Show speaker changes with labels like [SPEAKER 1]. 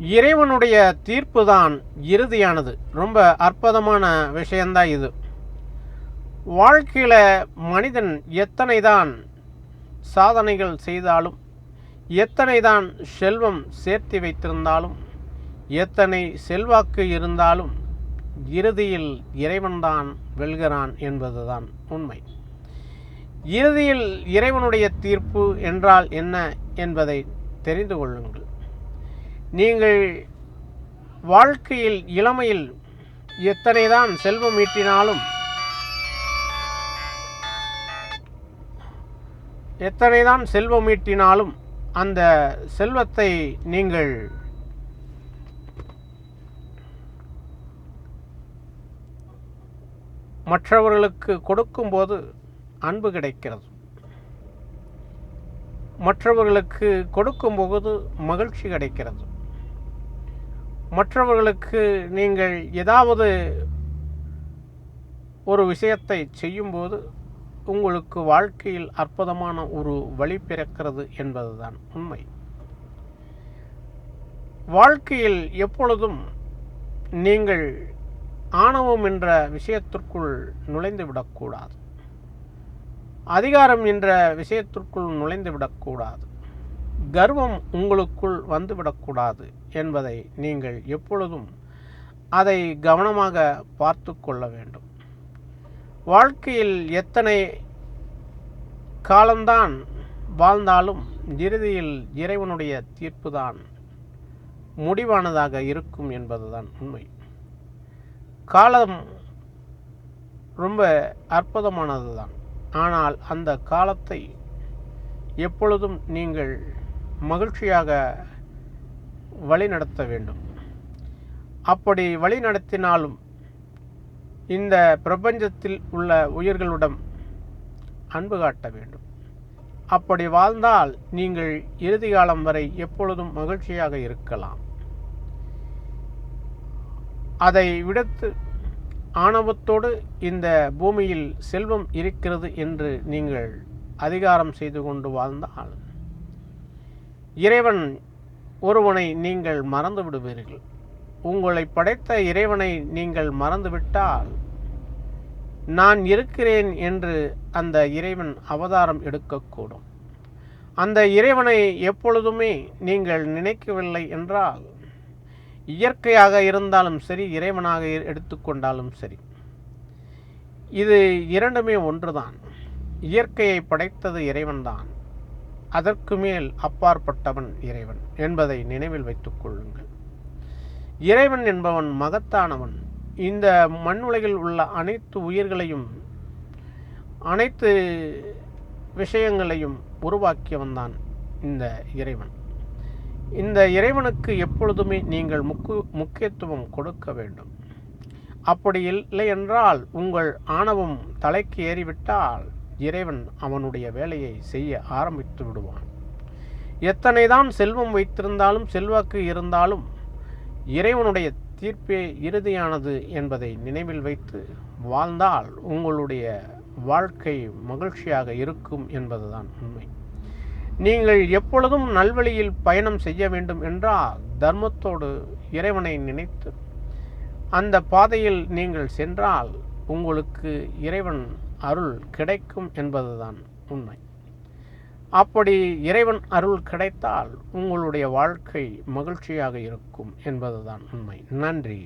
[SPEAKER 1] இறைவனுடைய தீர்ப்பு தான் இறுதியானது. ரொம்ப அற்புதமான விஷயந்தான் இது. வாழ்க்கையில் மனிதன் எத்தனை தான் சாதனைகள் செய்தாலும் எத்தனை தான் செல்வம் சேர்த்து வைத்திருந்தாலும் எத்தனை செல்வாக்கு இருந்தாலும் இறுதியில் இறைவன்தான் வெல்கிறான் என்பதுதான் உண்மை. இறுதியில் இறைவனுடைய தீர்ப்பு என்றால் என்ன என்பதை தெரிந்து கொள்ளுங்கள். நீங்கள் வாழ்க்கையில் இளமையில் எத்தனைதான் செல்வம் ஈட்டினாலும் எத்தனைதான் செல்வம் ஈட்டினாலும் அந்த செல்வத்தை நீங்கள் மற்றவர்களுக்கு கொடுக்கும்போது அன்பு கிடைக்கிறது. மற்றவர்களுக்கு கொடுக்கும்போது மகிழ்ச்சி கிடைக்கிறது. மற்றவர்களுக்கு நீங்கள் ஏதாவது ஒரு விஷயத்தை செய்யும்போது உங்களுக்கு வாழ்க்கையில் அற்புதமான ஒரு வழி பிறக்கிறது என்பதுதான் உண்மை. வாழ்க்கையில் எப்பொழுதும் நீங்கள் ஆணவம் என்ற விஷயத்திற்குள் நுழைந்து விடக்கூடாது. அதிகாரம் என்ற விஷயத்திற்குள் நுழைந்து விடக்கூடாது. கர்வம் உங்களுக்குள் வந்துவிடக்கூடாது என்பதை நீங்கள் எப்பொழுதும் அதை கவனமாக பார்த்து கொள்ள வேண்டும். வாழ்க்கையில் எத்தனை காலம்தான் வாழ்ந்தாலும் இறுதியில் இறைவனுடைய தீர்ப்புதான் முடிவானதாக இருக்கும் என்பதுதான் உண்மை. காலம் ரொம்ப அற்புதமானது தான் ஆனால் அந்த காலத்தை எப்பொழுதும் நீங்கள் மகிழ்ச்சியாக வழிநடத்த வேண்டும். அப்படி வழி நடத்தினாலும் இந்த பிரபஞ்சத்தில் உள்ள உயிர்களிடம் அன்பு காட்ட வேண்டும். அப்படி வாழ்ந்தால் நீங்கள் இறுதி காலம் வரை எப்பொழுதும் மகிழ்ச்சியாக இருக்கலாம். அதை விடுத்து ஆணவத்தோடு இந்த பூமியில் செல்வம் இருக்கிறது என்று நீங்கள் அதிகாரம் செய்து கொண்டு வாழ்ந்தால் இறைவன் ஒருவனை நீங்கள் மறந்து விடுவீர்கள் உங்களை படைத்த இறைவனை நீங்கள் மறந்துவிட்டால் நான் இருக்கிறேன் என்று அந்த இறைவன் அவதாரம் எடுக்கக்கூடும். அந்த இறைவனை எப்பொழுதுமே நீங்கள் நினைக்கவில்லை என்றால் இயற்கையாக இருந்தாலும் சரி இறைவனாக எடுத்துக்கொண்டாலும் சரி இது இரண்டுமே ஒன்றுதான். இயற்கையை படைத்தது இறைவன்தான். அதற்கு மேல் அப்பாற்பட்டவன் இறைவன் என்பதை நினைவில் வைத்துக் கொள்ளுங்கள். இறைவன் என்பவன் மகத்தானவன். இந்த மண்ணுலகில் உள்ள அனைத்து உயிர்களையும் அனைத்து விஷயங்களையும் உருவாக்கியவன் தான் இந்த இறைவன். இந்த இறைவனுக்கு எப்பொழுதுமே நீங்கள் முக்கு முக்கியத்துவம் கொடுக்க வேண்டும். அப்படி இல்லை என்றால் உங்கள் ஆணவம் தலைக்கு ஏறிவிட்டால் இறைவன் அவனுடைய வேலையை செய்ய ஆரம்பித்து விடுவான். எத்தனை தான் செல்வம் வைத்திருந்தாலும் செல்வாக்கு இருந்தாலும் இறைவனுடைய தீர்ப்பே இறுதியானது என்பதை நினைவில் வைத்து வாழ்ந்தால் உங்களுடைய வாழ்க்கை மகிழ்ச்சியாக இருக்கும் என்பதுதான் உண்மை. நீங்கள் எப்பொழுதும் நல்வழியில் பயணம் செய்ய வேண்டும் என்றால் தர்மத்தோடு இறைவனை நினைத்து அந்த பாதையில் நீங்கள் சென்றால் உங்களுக்கு இறைவன் அருள் கிடைக்கும் என்பதுதான் உண்மை. அப்படி இறைவன் அருள் கிடைத்தால் உங்களுடைய வாழ்க்கை மகிழ்ச்சியாக இருக்கும் என்பதுதான் உண்மை. நன்றி.